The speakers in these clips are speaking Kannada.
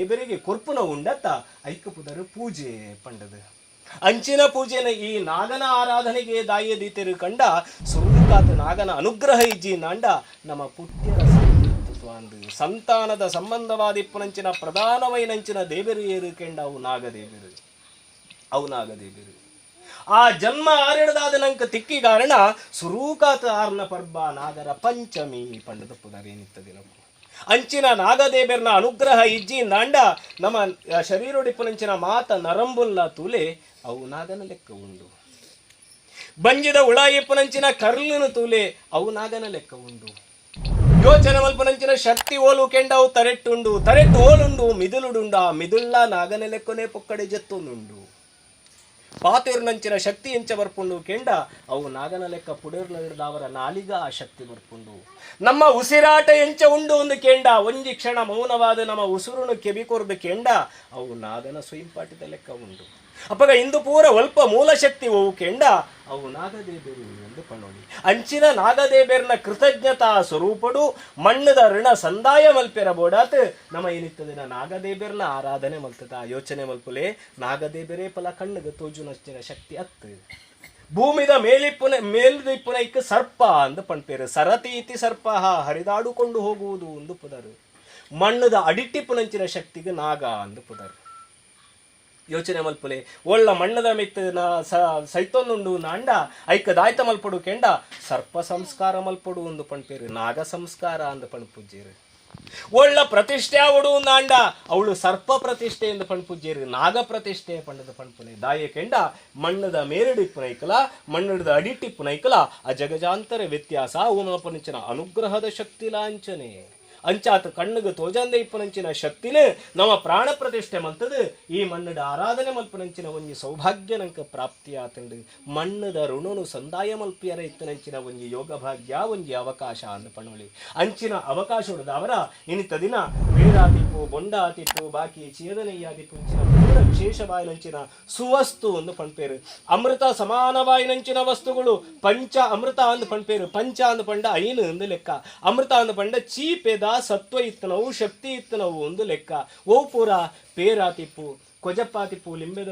ದೇವರಿಗೆ ಕೊರ್ಪುನ ಉಂಡತ್ತ ಐಕ್ಯಪುದರು ಪೂಜೆ ಪಂಡದು. ಅಂಚಿನ ಪೂಜೆನ ಈ ನಾಗನ ಆರಾಧನೆಗೆ ದಾಯ ದೀತರು ಕಂಡ ಸುರುಕಾತ ನಾಗನ ಅನುಗ್ರಹ ಇಜ್ಜಿ ನಾಂಡ ನಮ್ಮ ಪುತ್ರ ಸಂತಾನದ ಸಂಬಂಧವಾದಿಪ್ಪುನಂಚಿನ ಪ್ರಧಾನವೈನಂಚಿನ ದೇವರು ಏರು ಕೆಂಡ ಅವು ನಾಗದೇವರು. ಅವು ನಾಗದೇವರು. ಆ ಜನ್ಮ ಆರಿಡದಾದ ನಂಕ ತಿಕ್ಕಿ ಕಾರಣ ಸುರೂಕಾತ ಆರ್ನ ಪರ್ಬ ನಾಗರ ಪಂಚಮಿ ಪಂಡದ ಪುದರೇನಿತ್ತ ದಿನವು ಅಂಚಿನ ನಾಗದೇವರನ ಅನುಗ್ರಹ ಇಜ್ಜಿ ನಾಂಡ ನಮ್ಮ ಶರೀರೊಡಿಪ್ಪುನಂಚಿನ ಮಾತ ನರಂಬುಲ್ಲ ತೂಲೆ ಅವು ನಾಗನ ಲೆಕ್ಕ ಉಂಡು. ಬಂಜಿದ ಉಳಾಯಿಪ್ಪುನಂಚಿನ ಕರ್ಲನು ತೂಲೆ ಅವು ನಾಗನ ಲೆಕ್ಕ ಉಂಡು. ಯೋಚನೆ ಮಲ್ಪನಂಚಿನ ಶಕ್ತಿ ಓಲು ಕೆಂಡ ಅವು ತರೆಟ್ಟುಂಡು, ತರೆಟ್ಟು ಓಲುಂಡು, ಮಿದುಲುಡುಂಡ ಮಿದುಳ್ಳ ನಾಗನ ಲೆಕ್ಕನೆ ಪೊಕ್ಕಡೆ ಜತ್ತೊಂದುಂಡು ಪಾತೇರ್ನಂಚಿನ ಶಕ್ತಿ ಎಂಚ ಬರ್ಪುಂಡು ಕೆಂಡ, ಅವು ನಾಗನ ಲೆಕ್ಕ ಪುಡೇರ್ನ ಹಿಡ್ದವರ ನಾಲಿಗ ಆ ಶಕ್ತಿ ಬರ್ಪುಂಡು. ನಮ್ಮ ಉಸಿರಾಟ ಎಂಚ ಉಂಡು ಒಂದು ಕೆಂಡ, ಒಂಜಿ ಕ್ಷಣ ಮೌನವಾದ ನಮ್ಮ ಉಸಿರುನು ಕೆಬಿಕೊರ್ದು ಕೆಂಡ, ಅವು ನಾಗನ ಸ್ವಯಂಪಾಟಿದ ಲೆಕ್ಕ ಉಂಡು. ಅಪ್ಪಗ ಇಂದು ಪೂರ ಒಲ್ಪ ಮೂಲ ಶಕ್ತಿ ಅವು ಕೆಂಡ. ಅವು ನಾಗದೇಬೇರು ಎಂದು ಪಣೋಡಿ ಅಂಚಿನ ನಾಗದೇಬೇರ್ನ ಕೃತಜ್ಞತಾ ಸ್ವರೂಪಡು ಮಣ್ಣದ ಋಣ ಸಂದಾಯ ಮಲ್ಪೆರ ಬೋಡಾತ್ ನಮ್ಮ ಏನಿತ್ತದಿನ ನಾಗದೇಬೇರ್ನ ಆರಾಧನೆ ಮಲ್ತದ. ಯೋಚನೆ ಮಲ್ಪುಲೆ ನಾಗದೇಬೇರೆ ಫಲ ಕಣ್ಣಿಗೆ ತೋಜುನಷ್ಟಿನ ಶಕ್ತಿ ಅತ್ತು. ಭೂಮಿದ ಮೇಲಿಪ್ಪುನ ಮೇಲ್ದಿಪ್ಪುನ ಇಕ್ಕ ಸರ್ಪ ಅಂದು ಪಣ್ಪೇರು. ಸರತಿ ಇತಿ ಸರ್ಪ ಹರಿದಾಡುಕೊಂಡು ಹೋಗುವುದು ಒಂದು ಪುದರು. ಮಣ್ಣದ ಅಡಿಟ್ಟಿಪ್ಪುನಂಚಿನ ಶಕ್ತಿಗೆ ನಾಗ ಅಂದು ಪುದರು. ಯೋಚನೆ ಮಲ್ಪುಲೆ. ಒಳ್ಳ ಮಣ್ಣದ ಮಿತ್ತ ಸೈತೊಂದುಂಡು ನಾಂಡ ಐಕ ದಾಯ್ತ ಮಲ್ಪಡು ಕೆಂಡ, ಸರ್ಪ ಸಂಸ್ಕಾರ ಮಲ್ಪಡು ಒಂದು ಪಣ್ಪೇರು, ನಾಗ ಸಂಸ್ಕಾರ ಅಂದ ಪಣ್ ಪೂಜ್ಯರು ಒಳ್ಳ ಪ್ರತಿಷ್ಠೆ ಅವಡು ನಾಂಡ, ಅವಳು ಸರ್ಪ ಪ್ರತಿಷ್ಠೆ ಎಂದು ಪಣ್ ಪೂಜ್ಯರು ನಾಗ ಪ್ರತಿಷ್ಠೆ ಪಂಡದ ಪಣ್ಪುನೆ ದಾಯ ಕೆಂಡ, ಮಣ್ಣದ ಮೇರಡಿಪ್ಪು ಪುನೈಕಲ ಮಣ್ಣದ ಅಡಿಟಿ ಪುನೈಕಲ ಆ ಜಗಜಾಂತರ ವ್ಯತ್ಯಾಸ ಅವನಪನಿಂಚಿನ ಅನುಗ್ರಹದ ಶಕ್ತಿ ಲಾಂಛನೆ. ಅಂಚಾತ ಕಣ್ಣಿಗೆ ತೋಜಂದೆ ಇಪ್ಪನಂಚಿನ ಶಕ್ತಿನ ನಮ್ಮ ಪ್ರಾಣ ಪ್ರತಿಷ್ಠೆ ಮಂತದು. ಈ ಮಣ್ಣದ ಆರಾಧನೆ ಮಲ್ಪನಂಚಿನ ಒಂಜಿ ಸೌಭಾಗ್ಯ ನಂಕ ಪ್ರಾಪ್ತಿ ಆತಂಡು ಮಣ್ಣದ ಋಣನು ಸಂದಾಯ ಮಲ್ಪಿಯರ ಇತ್ತನಂಚಿನ ಒಂಜಿ ಯೋಗ ಭಾಗ್ಯ, ಒಂಜಿ ಅವಕಾಶ ಅಂದ ಪಣೋಳಿ ಅಂಚಿನ ಅವಕಾಶ ಉಡದ ಅವರ ಇನಿತ ದಿನ ಬೇರಾತಿಪ್ಪು ಬೊಂಡಾತಿಪ್ಪು, ಬಾಕಿ ಚೇದನೆಯಾದಿಪ್ಪು ವಿಶೇಷವಾಯಿನಂಚಿನ ಸುವಸ್ತು ಒಂದು ಪಣ್ಪೇರು. ಅಮೃತ ಸಮಾನವಾಯಿನಂಚಿನ ವಸ್ತುಗಳು ಪಂಚ ಅಮೃತ ಅಂದು ಪಣ್ಪೇರು. ಪಂಚ ಅಂದು ಪಂಡ ಐನು ಒಂದು ಲೆಕ್ಕ. ಅಮೃತ ಅಂದು ಪಂಡ ಚೀಪೆದ ಸತ್ವ ಇತ್ತನವು, ಶಕ್ತಿ ಇತ್ತನವು ಒಂದು ಲೆಕ್ಕ. ಓ ಪೂರ ಪೇರಾತಿಪ್ಪು.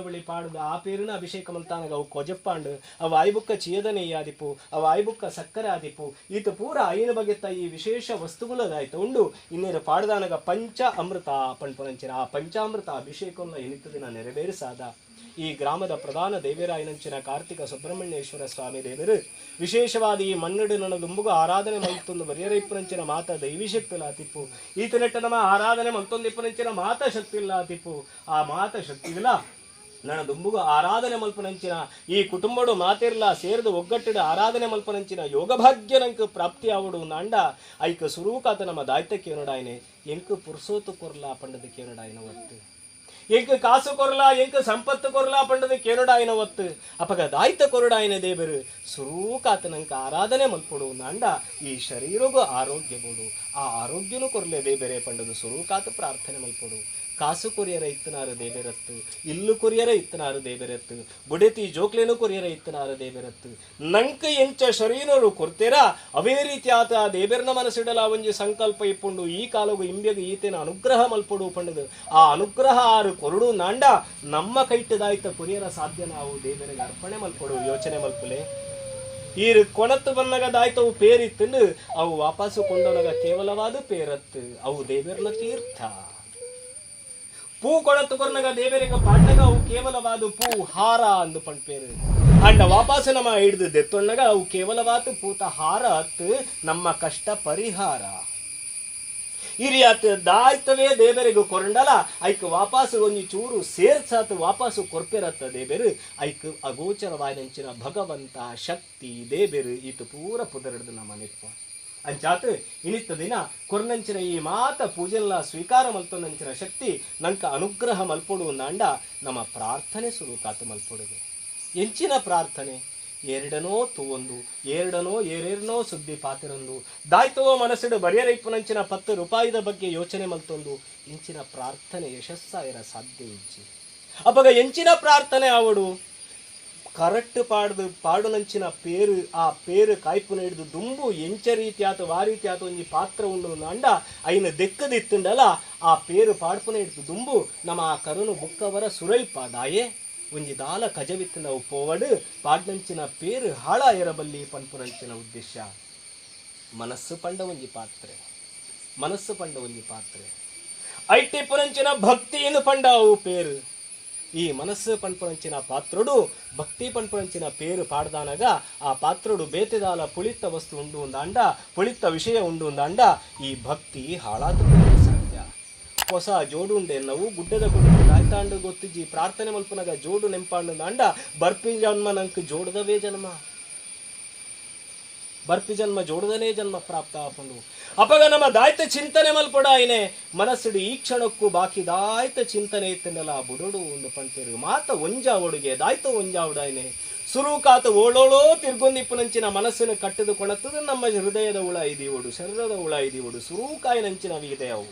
ಬಳಿ ಪಾಡುದ ಆ ಪೇರಿನ ಅಭಿಷೇಕ ಮಂತಾನಗ ಅವು ಕೊಜಪ್ಪಾಂಡು, ಅವು ಆಯ್ಬುಕ್ಕ ಚೀಯದನೆಯಾದಿಪ್ಪು ಅವು ಆಯ್ಬುಕ್ಕ ಸಕ್ಕರೆ ಆದಿಪ್ಪು ಈತ ಪೂರ ಐನ ಬಗೆತ್ತ ಈ ವಿಶೇಷ ವಸ್ತುಗಳದಾಯ್ತು. ಉಂಡು, ಇನ್ನೇನು ಪಾಡದಾನಗ ಪಂಚ ಅಮೃತ ಪಂಪನಂಚಿನ ಆ ಪಂಚಾಮೃತ ಅಭಿಷೇಕವನ್ನು ಎನಿತು ದಿನ ನೆರವೇರಿಸಾದ. ಈ ಗ್ರಾಮದ ಪ್ರಧಾನ ದೇವರಾಯನಂಚಿನ ಕಾರ್ತಿಕ ಸುಬ್ರಹ್ಮಣ್ಯೇಶ್ವರ ಸ್ವಾಮಿ ದೇವರು ವಿಶೇಷವಾದ ಈ ಮನ್ನಡು ನನ್ನ ದುಂಬುಗ ಆರಾಧನೆ ಮಲ್ತೊಂದು ಬರಿಯರೈಪ್ಪನಂಚಿನ ಮಾತ ದೈವಿ ಶಕ್ತಿ ಲಾತಿಪ್ಪು ಈತನೆಟ್ಟ ನಮ್ಮ ಆರಾಧನೆ ಮಲ್ತೊಂದು ಇಪ್ಪನಂಚಿನ ಮಾತ ಶಕ್ತಿ ಲಾತಿಪ್ಪು ಆ ಮಾತ ಶಕ್ತಿವಿಲ್ಲ. ನನ್ನ ದುಂಬುಗ ಆರಾಧನೆ ಮಲ್ಪನಂಚಿನ, ಈ ಕುಟುಂಬಡು ಮಾತಿರ್ಲ ಸೇರಿದು ಒಗ್ಗಟ್ಟಿಡ ಆರಾಧನೆ ಮಲ್ಪನಂಚಿನ ಯೋಗ ಭಾಗ್ಯ ನಂಕ ಪ್ರಾಪ್ತಿ ಆವಡು ನಾಂಡ, ಐಕ ಸುರೂಕಾತ ನಮ್ಮ ದಾಯ್ತ ಕೇನಡಾಯ್ನೆ ಎಂಕು ಪುರ್ಸೋತು ಕೊರ್ಲಾ ಪಂಡದ ಕೇನಡಾಯಿನ ಒತ್ತು ಎಂಕ ಕಾಸು ಕೊರಲ, ಎಂಕ ಸಂಪತ್ತು ಕೊರಲ ಪಂಡದ ಕೇನಡಾಯ್ನ ಒತ್ತು? ಅಪಗ ದಾಯ್ತ ಕೊರಡಾಯನ ದೇವರು. ಸುರೂಕಾತನಂಕ ಆರಾಧನೆ ಮಲ್ಪಡು, ನಾಂಡ ಈ ಶರೀರಗೂ ಆರೋಗ್ಯ ಬೋಡು. ಆ ಆರೋಗ್ಯನೂ ಕೊರಲೆ ದೇಬೇರೆ ಪಂಡದು ಸುರೂಕಾತ ಪ್ರಾರ್ಥನೆ ಮಲ್ಪಡು. ಕಾಸು ಕೊರಿಯರ ಇತ್ತನಾರು ದೇಬೇರತ್ತು, ಇಲ್ಲು ಕೊರಿಯರ ಇತ್ತನಾರು ದೇಬೇರತ್ತು ಬುಡೆತಿ ಜೋಕ್ಲೇನು ಕೊರಿಯರ ಇತ್ತನಾರು ದೇಬೇರತ್ತು. ನಂಕ ಎಂಚ ಶರೀರರು ಕೊರ್ತೆರ, ಅವೇ ರೀತಿಯಾತ ಆ ದೇಬೇರನ ಮನಸ್ಸಿಡಲ ಒಂಜಿ ಸಂಕಲ್ಪ ಇಪ್ಪುಂಡು, ಈ ಕಾಲಗು ಇಂಬೆಗ ಈತನ ಅನುಗ್ರಹ ಮಲ್ಪಡು ಪಂಡದು. ಆ ಅನುಗ್ರಹ ಆರು ಕೊರಡು ನಾಂಡ ನಮ್ಮ ಕೈಟ್ಟದಾಯ್ತ ಕೊರಿಯರ ಸಾಧ್ಯ ನಾವು ದೇವರಿಗೆ ಅರ್ಪಣೆ ಮಲ್ಕೊಡು, ಯೋಚನೆ ಮಲ್ಪುಲೆ ಈರು ಕೊಣತ್ತು ದಾಯ್ತವು ಪೇರಿತ್ತಂದು ಅವು ವಾಪಸ್ಸು ಕೊಂಡೊನಗ ಕೇವಲವಾದ ಪೇರತ್ತು, ಅವು ದೇವರನ್ನ ತೀರ್ಥ. ಪೂ ಕೊಣತ್ತು ಕೊರ್ನಗ ದೇವರಿಗೆ ಪಾಂಡಗ ಅವು ಕೇವಲವಾದ ಪೂ ಹಾರ ಅಂದು ಪಂಡ್ಪೇರು ಅಂಡ ವಾಪಸ್ ನಮ್ಮ ಹಿಡಿದು ದೆತ್ತೊಣ್ಣಗ, ಅವು ಕೇವಲವಾದ ಪೂತ ಹಾರ ಅತ್ತು, ನಮ್ಮ ಕಷ್ಟ ಪರಿಹಾರ. ಹಿರಿಯಾತ್ ದಾಯ್ತವೇ ದೇವರಿಗೆ ಕೊರಂಡಲ. ಐಕ್ ವಾಪಸ್ ಒಂಜಿ ಚೂರು ಸೇರ್ಸಾತ್, ವಾಪಾಸು ಕೊರ್ಪೆರತ್ತ ದೇಬೆರು. ಐಕ್ ಅಗೋಚರವಾದಂಚಿನ ಭಗವಂತ ಶಕ್ತಿ ದೇಬೆರು. ಈತು ಪೂರ ಪುದರಡ್ದು ನಮ್ಮ ನಿಪ್ಪ. ಅಂಚಾತ್ ಇನಿತ್ತ ದಿನ ಕೊರ್ನಂಚಿನ ಈ ಮಾತ ಪೂಜೆಲ್ಲ ಸ್ವೀಕಾರ ಮಲ್ತೊಂದಂಚಿನ ಶಕ್ತಿ. ನಂಕ ಅನುಗ್ರಹ ಮಲ್ಪೊಡು ನಾಂಡ ನಮ್ಮ ಪ್ರಾರ್ಥನೆ ಸುರುಕಾತು ಮಲ್ಪೊಡುಗೆ ಎಂಚಿನ ಪ್ರಾರ್ಥನೆ? ಎರಡನೋ ತೂವೊಂದು, ಎರಡನೋ ಏರೇರ್ನೋ ಸುದ್ದಿ ಪಾತಿರೊಂದು. ದಾಯ್ತವೋ ಮನಸ್ಸಿಡು ಬರಿಯರೈಪುನಂಚಿನ ಪತ್ತು ರೂಪಾಯಿದ ಬಗ್ಗೆ ಯೋಚನೆ ಮಲ್ತೊಂದು. ಇಂಚಿನ ಪ್ರಾರ್ಥನೆ ಯಶಸ್ಸಾಯಿರ ಸಾಧ್ಯ ಇಂಚಿ. ಅಪಗ ಎಂಚಿನ ಪ್ರಾರ್ಥನೆ ಆವಡು. ಕರೆಕ್ಟ್ ಪಾಡ್ದು ಪಾಡುನಂಚಿನ ಪೇರು, ಆ ಪೇರು ಕಾಯ್ಪುನ ಹಿಡಿದು ದುಂಬು ಎಂಚ ರೀತಿ ಆತ ವಾ ಆತು ಒಂಜಿ ಪಾತ್ರ ಉಂಡು ಅಂಡ ಐನ ದೆಕ್ಕದಿತ್ತುಂಡಲ, ಆ ಪೇರು ಪಾಡ್ಪುನ ಹಿಡಿದು ದುಂಬು ನಮ್ಮ ಆ ಕರುನು ಬುಕ್ಕವರ ಸುರೈಪ ದಾಯೆ ಒಂಜಿ ದಾಲ ಕಜವಿತ್ತಿನ ಪೋವಡು ಪಾಡ್ನಂಚಿನ ಪೇರು ಹಾಳ ಇರಬಲ್ಲಿ ಪನ್ಪುನಂಚಿನ ಉದ್ದೇಶ. ಮನಸ್ಸು ಪಂಡ ಒಂಜಿ ಪಾತ್ರೆ, ಮನಸ್ಸು ಪಂಡ ಒಂಜಿ ಪಾತ್ರೆ. ಐಟಿ ಪುರಂಚಿನ ಭಕ್ತಿಯನ್ನು ಪಂಡ ಅವು ಪೇರು. ಈ ಮನಸ್ಸು ಪನ್ಪುನಂಚಿನ ಪಾತ್ರಡು, ಭಕ್ತಿ ಪನ್ಪುನಂಚಿನ ಪೇರು ಪಾಡ್ದಾನಾಗ, ಆ ಪಾತ್ರಡು ಬೇತೆದಾಲ ಪುಳಿತ ವಸ್ತು ಉಂಡು ಉಂದಾಂಡ, ಪುಳಿತ ವಿಷಯ ಉಂಡು ಉಂದಾಂಡ, ಈ ಭಕ್ತಿ ಹಾಳಾದ ಸಾಧ್ಯ. ಹೊಸ ಜೋಡುಂಡೆ ನಾವು ಗುಡ್ಡದ ಗುಡ್ಡ ರಾಯ್ತಾಂಡ ಗೊತ್ತಿಜಿ ಪ್ರಾರ್ಥನೆ ಮಲ್ಪನಾಗ ಜೋಡು ನೆಂಪಾಂಡು ಅಂಡ ಬರ್ಪಿ ಜನ್ಮ ನಂಕ್ ಜೋಡದವೇ ಜನ್ಮ. ಬರ್ಪಿ ಜನ್ಮ ಜೋಡದನೇ ಜನ್ಮ ಪ್ರಾಪ್ತ ಆಪಂಡು. ಅಪಗ ನಮ್ಮ ದಾಯ್ತ ಚಿಂತನೆ ಮಲ್ಪಡ ಆಯ್ನೆ ಮನಸ್ಸುಡು ಈ ಕ್ಷಣಕ್ಕೂ ಬಾಕಿ ದಾಯ್ತ ಚಿಂತನೆ ಇತ್ತನಲ್ಲ ಬುಡೋಡು ಒಂದು ಪಂತಿರು. ಮಾತ ಒಂಜ ಒಡುಗೆ, ದಾಯ್ತ ಒಂಜ ಉಡಾಯ್ನೆ ಸುರುಕಾತ ಓಳೋಳೋ ತಿರ್ಗೊಂದಿಪ್ಪನಂಚಿನ ಮನಸ್ಸಿನ ಕಟ್ಟದು ಕೊಣತ್ತದ ನಮ್ಮ ಹೃದಯದ ಉಳ ಇದೀವಡು ಶರೀರದ ಉಳ ಇದೀವಡು ಸುರೂಕಾಯಿನಂಚಿನ ನಂಚಿನ ಅವು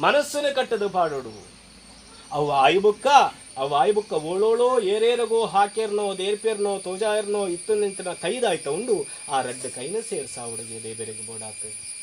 ಮನಸ್ಸಿನ ಕಟ್ಟದು ಪಾಡೋಡು. ಅವು ಆಯ್ಬುಕ್ಕ ಅವ ಆಯ್ಬುಕ್ಕ ಓಳೋಳೋ, ಏರೇರಗೋ ಹಾಕ್ಯರ್ನೋ ದೇರ್ಪೇರ್ನೋ, ತೋಜಾಯರ್ನೋ, ಇತ್ತು ನಿಂತಿನ ಕೈದಾಯ್ತ ಉಂಡು. ಆ ರಡ್ಡ ಕೈನ ಸೇರ್ಸ ಹುಡುಗಿ ದೇಬೇರೆಗೆ ಬೋಡಾತು.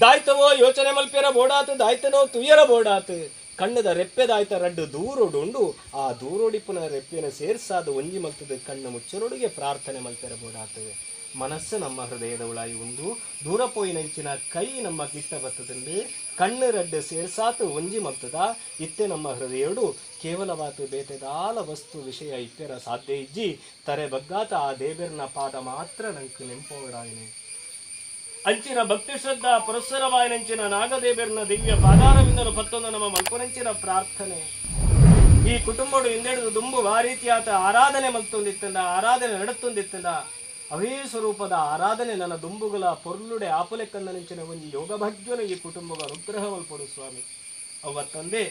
ದಾಯ್ತವೋ, ಯೋಚನೆ ಮಲ್ಪೇರ ಬೋಡಾತು, ದಾಯ್ತನೋ, ತುಯ್ಯರ ಬೋಡಾತು. ಕಣ್ಣದ ರೆಪ್ಪೆದಾಯ್ತ ರಡ್ಡು ದೂರೊಡುಂಡು ಆ ದೂರೊಡಿಪುನ ರೆಪ್ಪೆನ ಸೇರ್ಸಾದ ಒಂಜಿ ಮಲ್ತದ ಕಣ್ಣು ಮುಚ್ಚರೊಡುಗೆ ಪ್ರಾರ್ಥನೆ ಮಲ್ಪೇರ ಬೋಡಾತು. ಮನಸ್ಸು ನಮ್ಮ ಹೃದಯದ ಉಳಾಯಿ ಉಂದು. ದೂರ ಪೋಯಿನಂಚಿನ ಕೈ ನಮ್ಮ ಕಿಟ್ಟ ಬತ್ತದಲ್ಲಿ ಕಣ್ಣು ರಡ್ಡೆ ಸೇರ್ಸಾತು ಒಂಜಿ ಮತ್ತದ. ಇತ್ತೆ ನಮ್ಮ ಹೃದಯಡು ಕೇವಲವಾತು ಬೇತೆದಾಲ ವಸ್ತು ವಿಷಯ ಇತ್ತೆರ ಸಾಧ್ಯ ಇಜ್ಜಿ. ತರೆ ಬಗ್ಗಾತ ಆ ದೇವೆರ್ನ ಪಾದ ಮಾತ್ರ ನಂಕು ನೆಂಪೋಡಾಯಿನಿ ಅಂಚಿನ ಭಕ್ತಿ ಶ್ರದ್ಧಾ ಪುರಸ್ಸರವಾಯಿನಂಚಿನ ನಾಗದೇವರನ ದಿವ್ಯ ಪಾದಾರವಿಂದರು ಪತ್ತೊಂದು ನಮ್ಮ ಮಲ್ಪುನಂಚಿನ ಪ್ರಾರ್ಥನೆ. ಈ ಕುಟುಂಬಡು ಹಿಂದೆಡೆದು ದುಂಬು ಆ ರೀತಿಯಾದ ಆರಾಧನೆ ಮಲ್ತೊಂದಿತ್ತಂದ ಆರಾಧನೆ ನಡುತ್ತೊಂದಿತ್ತಂದ. ಅವೇ ಸ್ವರೂಪದ ಆರಾಧನೆ ನನ್ನ ದುಂಬುಗಳ ಪೊರ್ಲುಡೆ ಆಪುಲೆ ಕಂದನಿಂಚಿನ ಒಂಜಿ ಯೋಗ ಭಾಗ್ಯನು ಈ ಕುಟುಂಬಗ ಅನುಗ್ರಹ ಮಲ್ಪಡು ಸ್ವಾಮಿ ಅವತ್ತಂದೆ